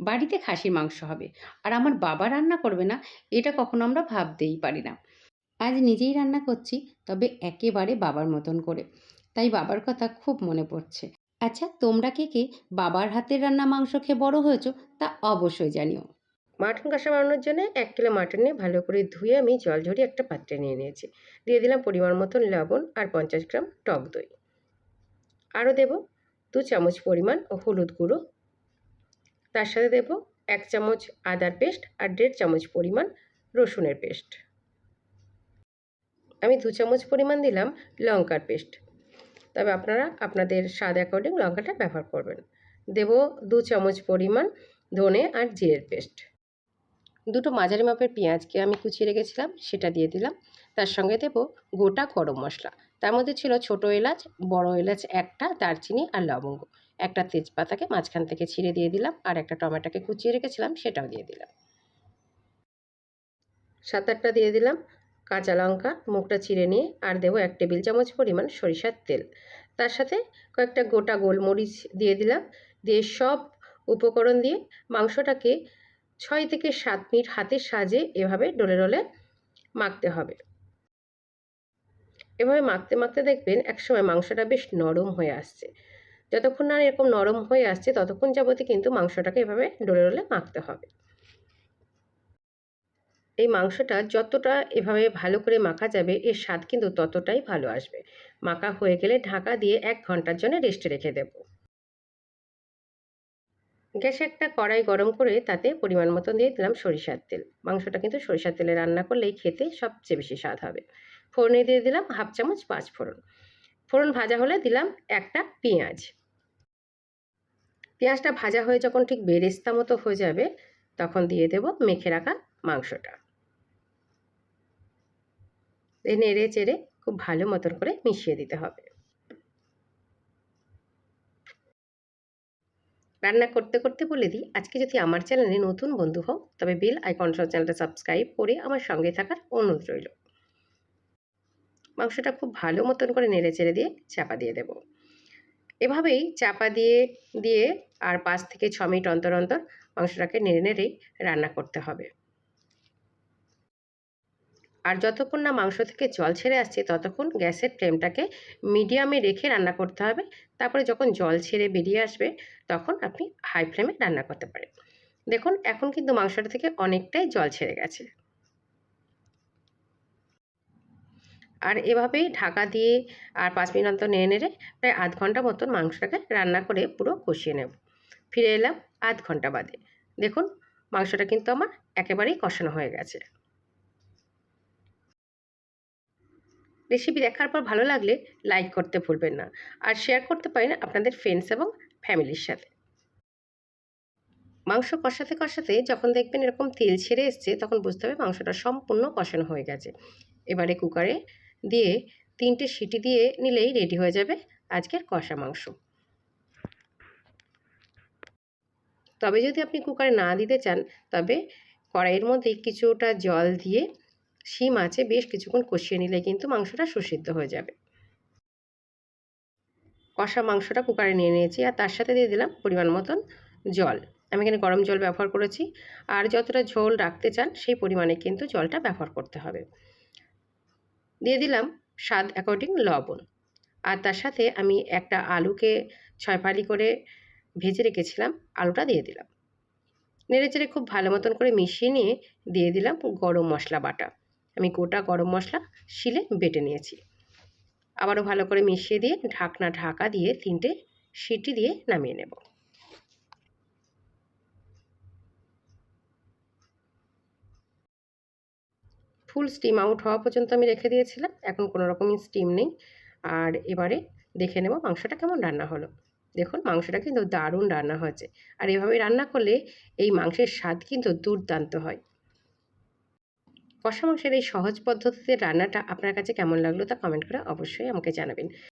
বাড়িতে খাসির মাংস হবে। আর আমার বাবা রান্না করবে না, এটা কখনো আমরা ভাবতেই পারি না। আজ নিজেই রান্না করছি, তবে একেবারে বাবার মতন করে। তাই বাবার কথা খুব মনে পড়ছে। আচ্ছা তোমরা কে কে বাবার হাতের রান্না মাংস খেয়ে বড় হয়েছো, তা অবশ্যই জানিও। মাটন কষা বানানোর জন্য এক কিলো মাটন নিয়ে ভালো করে ধুয়ে আমি জল ঝরিয়ে একটা পাত্রে নিয়ে নিয়েছি। দিয়ে দিলাম পরিমাণ মতন লবণ আর পঞ্চাশ গ্রাম টক দই। আরও দেব দু চামচ পরিমাণ হলুদ গুঁড়ো তার সাথে দেব এক চামচ আদার পেস্ট আর দেড় চামচ পরিমাণ রসুনের পেস্ট। আমি দু চামচ পরিমাণ দিলাম লঙ্কার পেস্ট। তবে আপনারা আপনাদের স্বাদ অ্যাকর্ডিং লঙ্কাটা ব্যবহার করবেন। দেব দু চামচ পরিমাণ ধনে আর জিরের পেস্ট। দুটো মাঝারি মাপের পেঁয়াজকে আমি কুচিয়ে রেখেছিলাম, সেটা দিয়ে দিলাম। তার সঙ্গে দেব গোটা গরম মশলা। তার মধ্যে ছিল ছোট এলাচ, বড় এলাচ একটা, দারচিনি আর লবঙ্গ। একটা তেজপাতাকে মাঝখান থেকে ছিঁড়ে দিয়ে দিলাম আর একটা টমেটোকে কুচিয়ে রেখেছিলাম, সেটাও দিয়ে দিলাম। সাত আটটা দিয়ে দিলাম কাঁচা লঙ্কা, মুখটা চিড়ে নিয়ে আর দেবো এক টেবিল চামচ পরিমাণ সরিষার তেল। তার সাথে কয়েকটা গোটা গোলমরিচ দিয়ে দিলাম। দিয়ে সব উপকরণ দিয়ে মাংসটাকে ছয় থেকে সাত মিনিট হাতের সাজে এভাবে ডলে ডলে মাখতে হবে। এভাবে মাখতে মাখতে দেখবেন একসময় মাংসটা বেশ নরম হয়ে আসছে। যতক্ষণ না এরকম নরম হয়ে আসছে, ততক্ষণ যাবতই কিন্তু মাংসটাকে এভাবে ডোলে ডলে মাখতে হবে। এই মাংসটা যতটা এভাবে ভালো করে মাখা যাবে, এর স্বাদ কিন্তু ততটাই ভালো আসবে। মাখা হয়ে গেলে ঢাকা দিয়ে এক ঘণ্টার জন্য রেস্টে রেখে দেব। গ্যাসে একটা কড়াই গরম করে তাতে পরিমাণ মতন দিয়ে দিলাম সরিষার তেল। মাংসটা কিন্তু সরিষার তেলে রান্না করলেই খেতে সবচেয়ে বেশি স্বাদ হবে। ফোড়নে দিয়ে দিলাম হাফ চামচ পাঁচ ফোড়ন ফোড়ন ভাজা হলে দিলাম একটা পেঁয়াজ। পেঁয়াজটা ভাজা হয়ে যখন ঠিক বেরেস্তা মতো হয়ে যাবে, তখন দিয়ে দেব মেখে রাখা মাংসটা। নেড়ে চেড়ে খুব ভালো মতন করে মিশিয়ে দিতে হবে। রান্না করতে করতে বলে দিই, আজকে যদি আমার চ্যানেলে নতুন বন্ধু হও, তবে বেল আইকন সহ চ্যানেলটা সাবস্ক্রাইব করে আমার সঙ্গে থাকার অনুরোধ রইল। মাংসটা খুব ভালো মতন করে নেড়ে চেড়ে দিয়ে চাপা দিয়ে দেব। এভাবেই চাপা দিয়ে দিয়ে আর পাঁচ থেকে ছ মিনিট অন্তর অন্তর মাংসটাকে নেড়ে নেড়েই রান্না করতে হবে। আর যতক্ষণ না মাংস থেকে জল ছেড়ে আসছে, ততক্ষণ গ্যাসের ফ্লেমটাকে মিডিয়ামে রেখে রান্না করতে হবে। তারপরে যখন জল ছেড়ে বেরিয়ে আসবে, তখন আপনি হাই ফ্লেমে রান্না করতে পারেন। দেখুন, এখন কিন্তু মাংসটা থেকে অনেকটাই জল ছেড়ে গেছে। আর এভাবেই ঢাকা দিয়ে আর পাঁচ মিনিট অন্তর নেড়ে নেড়ে প্রায় আধ ঘণ্টা মতন মাংসটাকে রান্না করে পুরো কষিয়ে নেব। ফিরে এলাম আধ ঘণ্টা বাদে। দেখুন, মাংসটা কিন্তু আমার একেবারেই কষানো হয়ে গেছে। রেসিপি দেখার পর ভালো লাগলে লাইক করতে ভুলবেন না আর শেয়ার করতে পারেন আপনাদের ফ্রেন্ডস এবং ফ্যামিলির সাথে। মাংস কষাতে কষাতে যখন দেখবেন এরকম তেল ছেড়ে এসছে, তখন বুঝতে হবে মাংসটা সম্পূর্ণ কষানো হয়ে গেছে। এবারে কুকারে দিয়ে তিনটে সিটি দিয়ে নিলেই রেডি হয়ে যাবে আজকের কষা মাংস। তবে যদি আপনি কুকারে না দিতে চান, তবে কড়াইয়ের মধ্যে কিছুটা জল দিয়ে শিম আছে, বেশ কিছুক্ষণ কষিয়ে নিলে কিন্তু মাংসটা সুসিদ্ধ হয়ে যাবে। কষা মাংসটা কুকারে নিয়ে নিয়েছি আর তার সাথে দিয়ে দিলাম পরিমাণ মতন জল। আমি এখানে গরম জল ব্যবহার করেছি আর যতটা ঝোল রাখতে চান, সেই পরিমাণে কিন্তু জলটা ব্যবহার করতে হবে। দিয়ে দিলাম স্বাদ অ্যাকর্ডিং লবণ। আর তার সাথে আমি একটা আলুকে ছয় ফালি করে ভেজে রেখেছিলাম, আলুটা দিয়ে দিলাম। নেড়ে চেড়ে খুব ভালো মতন করে মিশিয়ে নিয়ে দিয়ে দিলাম গরম মশলা বাটা। আমি গোটা গরম মশলা শিলে বেটে নিয়েছি। আবারও ভালো করে মিশিয়ে দিয়ে ঢাকনা ঢাকা দিয়ে তিনটে সিটি দিয়ে নামিয়ে নেব। ফুল স্টিম আউট হওয়া পর্যন্ত আমি রেখে দিয়েছিলাম। এখন কোনো রকমই স্টিম নেই। আর এবারে দেখে নেব মাংসটা কেমন রান্না হলো। দেখুন, মাংসটা কিন্তু দারুণ রান্না হয়েছে। আর এভাবে রান্না করলে এই মাংসের স্বাদ কিন্তু দুর্দান্ত হয়। কষা মাংসের এই সহজ পদ্ধতিতে রান্নাটা আপনার কাছে কেমন লাগল তা কমেন্ট করে অবশ্যই আমাকে জানাবেন।